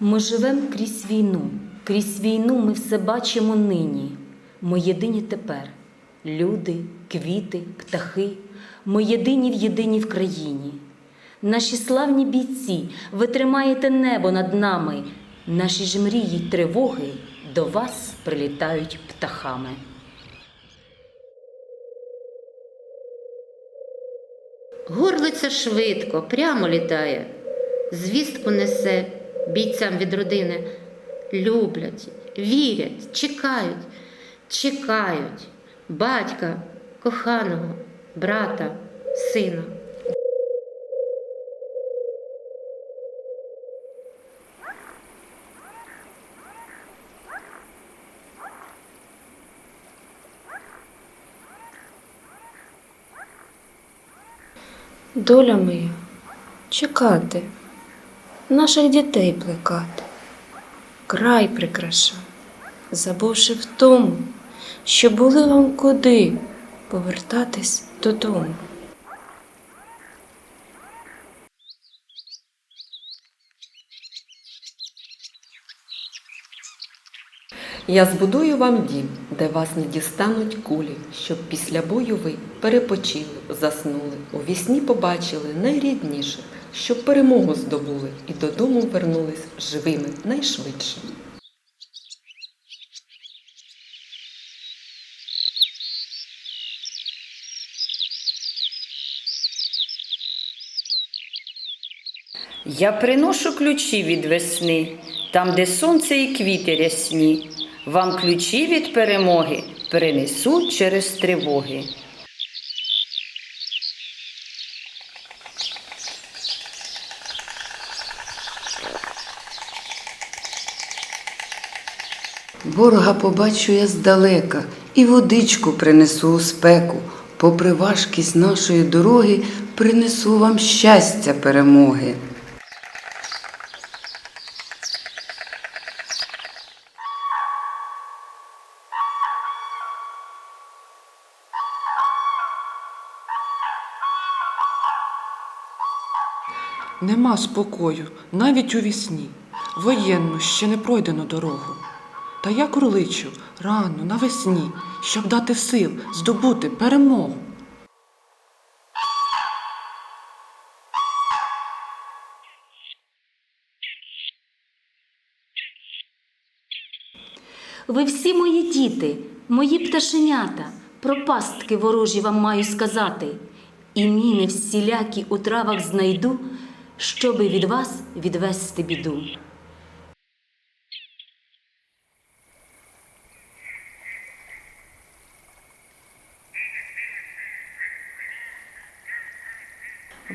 Ми живемо крізь війну, крізь війну ми все бачимо нині. Ми єдині тепер. Люди, квіти, птахи, ми єдині в єдині в країні. Наші славні бійці, ви тримаєте небо над нами. Наші ж мрії й тривоги до вас прилітають птахами. Горлиця швидко, прямо літає, звістку несе бійцям від родини. Люблять, вірять, чекають, чекають батька, коханого, брата, сина. Доля моя чекати, наших дітей плекати, край прикрашав, забувши в тому, що були вам куди повертатись додому. Я збудую вам дім, де вас не дістануть кулі, щоб після бою ви перепочили, заснули, у вісні побачили найрідніше, щоб перемогу здобули і додому вернулись живими найшвидше. Я приношу ключі від весни, там, де сонце і квіти рясні. Вам ключі від перемоги перенесу через тривоги. Ворога побачу я здалека і водичку принесу у спеку. Попри важкість нашої дороги, принесу вам щастя перемоги. Нема спокою, навіть у вісні. Воєнну ще не пройдено дорогу. Та я кроличу рано навесні, щоб дати сил здобути перемогу. Ви всі мої діти, мої пташенята, про пастки ворожі вам маю сказати. І міни всілякі у травах знайду, щоби від вас відвести біду.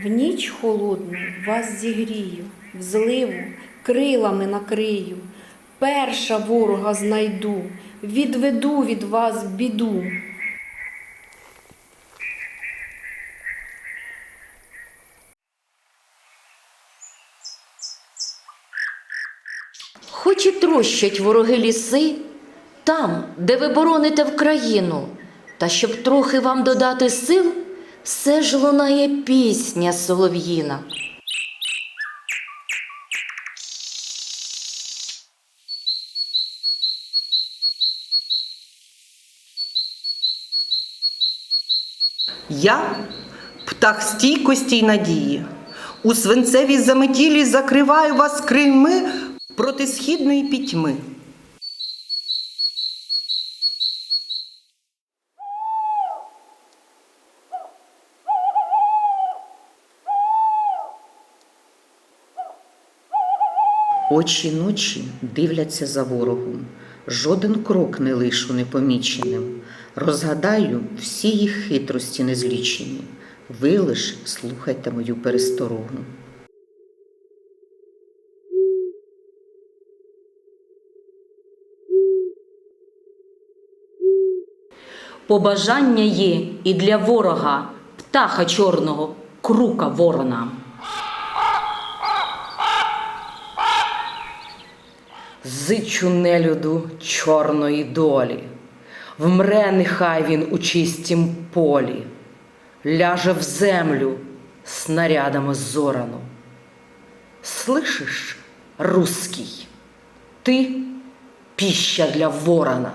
В ніч холодну вас зігрію, в зливу крилами накрию, перша ворога знайду, відведу від вас біду. Хоч і трощать вороги ліси, там, де ви бороните Вкраїну, та щоб трохи вам додати сил, все ж лунає пісня солов'їна. Я птах стійкості й надії. У свинцевій заметілі закриваю вас крильми проти східної пітьми. Очі ночі дивляться за ворогом, жоден крок не лишу непоміченим. Розгадаю всі їх хитрості незлічені. Ви лиш слухайте мою пересторогу. Побажання є і для ворога, птаха чорного, крука ворона. Зичу нелюду чорної долі, вмре нехай він у чистім полі, ляже в землю снарядами зорану. Слышиш, руський. Ти піща для ворона.